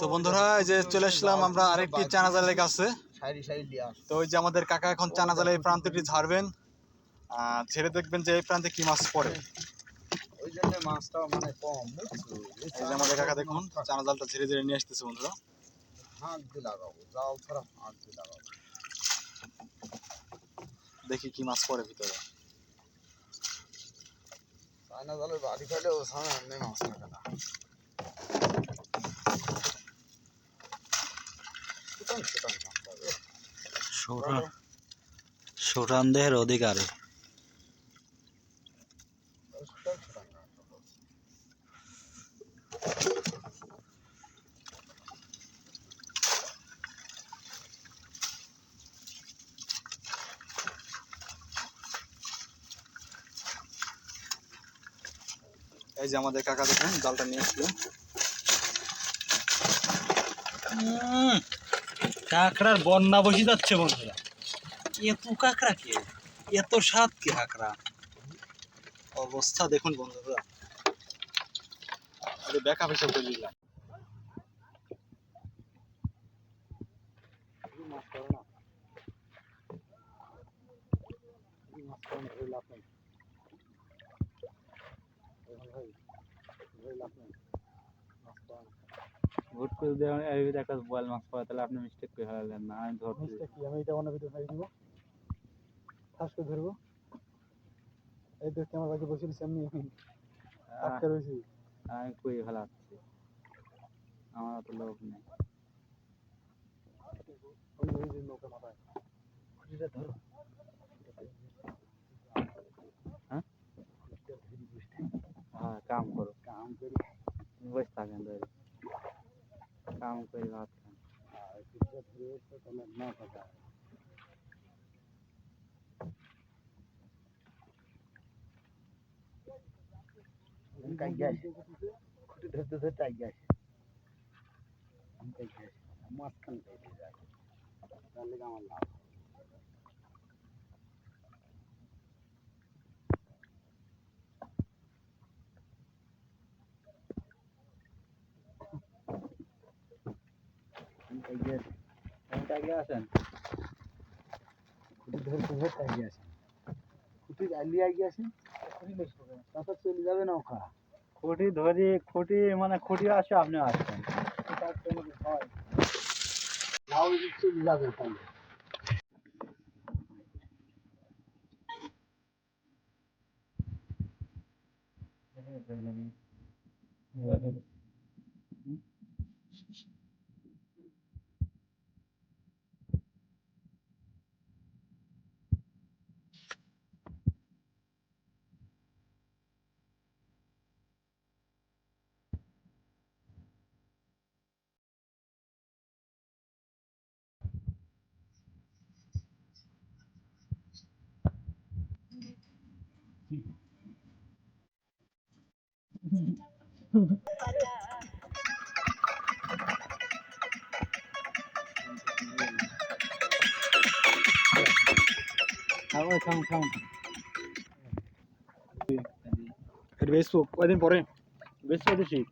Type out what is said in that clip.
তো বন্ধুরা এই যে চলে আসলাম আমরা আরেকটি চানা জালের কাছে। তো ওই যে আমাদের কাকা এখন চানা জালে এই প্রান্তটি ঝাড়বেন। ছেড়ে দেখবেন যে এই প্রান্তে কি মাছ পড়ে। ওই জন্য মাছটা মানে কম এই যে আমাদের কাকা দেখুন চানা জালটা ঝেড়ে ঝেড়ে নিয়ে আসতেছে বন্ধুরা। হাঁক দিয়ে লাগাবো জাল ছাড়া হাঁক দিয়ে লাগাবো দেখি কি মাছ পড়ে ভিতরে। চায়না জালের বাড়ি ফেলেও সামনে মাছ থাকে। না সুঠানদের অধিকারে। এই যে আমাদের কাকা দেখুন জালটা নিয়ে আসলো। কাঁকড়ার বন্যা বসে যাচ্ছে বন্ধুরা। এত কাঁকড়া কে? এত স্বাদ কে কাঁকড়া? অবস্থা দেখুন বন্ধুরা। আরে ব্যাক হিসাব করে দিলাম। লাভ নেই লাভ নেই ভোট করে দেওয়া এই একটা বয়াল মাছ পাওয়া তাহলে আপনি মিস্টেক করে ফেলালেন না আমি ধরতে মাছটা কি? আমি এটা অন্য ভিতরে ফেলে দিব। ফাঁস করে ধরবো। এই দেখতে আমার বাকি বসে রয়েছে আমি আটকে রয়েছি। আমি কই ফেলাচ্ছি আমার অত লোক নেই। ওই ওই যে নৌকা মাথায়। খুঁটিটা ধরো। হ্যাঁ? খুঁটিটা ধরি বসতে। হ্যাঁ কাম করো। কাম করি। বসে থাকেন ধরে કામ કરી વાત તો તમે ના પતા કઈ ગયા છે ખોટું ધરતો ધરતા આવી ગયા છે આમ કઈ ગયા છે મસ્ત કઈ જાય તાલે ગામ લાવ আগে আসেন খুঁটি আই গেছে খুঁটি আলি আই গেছে তারপর চলে যাবে না ওখা খুঁটি ধরি খুঁটি মানে খুঁটি আসে আপনি আসছেন। লাউ চলে যাবে তাহলে। Come, come, come. It waits for, I didn't worry. Waits for the sheep.